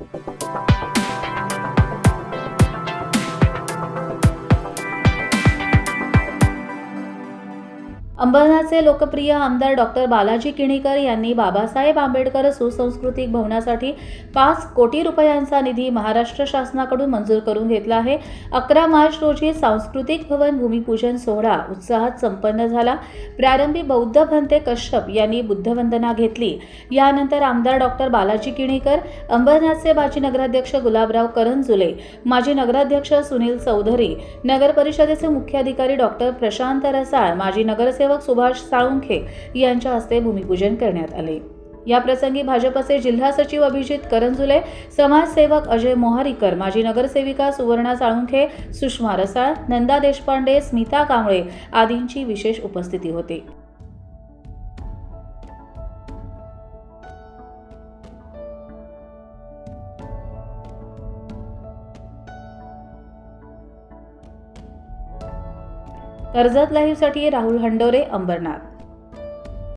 Thank you. अंबरनाथचे लोकप्रिय आमदार doctor Balaji Kinikar यांनी बाबासाहेब आंबेडकर सुसंस्कृतिक भवनासाठी पाच कोटी रुपयांचा निधी महाराष्ट्र शासनाकडून मंजूर करून घेतला आहे. अकरा मार्च रोजी सांस्कृतिक भवन भूमिपूजन सोहळा उत्साहात संपन्न झाला. प्रारंभी बौद्ध भंते कश्यप यांनी बुद्धवंदना घेतली. यानंतर आमदार डॉक्टर बालाजी किणीकर अंबरनाथचे माजी नगराध्यक्ष गुलाबराव करंजुले माजी नगराध्यक्ष सुनील चौधरी नगर परिषदेचे मुख्याधिकारी डॉक्टर प्रशांत रसाळ माजी नगरसेवक सुभाष साळुंखे यांच्या हस्ते भूमिपूजन करण्यात आले. या प्रसंगी भाजपचे जिल्हा सचिव अभिजित करंजुले समाजसेवक अजय मोहारीकर माजी नगरसेविका सुवर्णा साळुंखे सुषमा रसाळ नंदा देशपांडे स्मिता कांबळे आदींची विशेष उपस्थिती होती. कर्जत लाईव्हसाठी राहुल हंडोरे अंबरनाथ.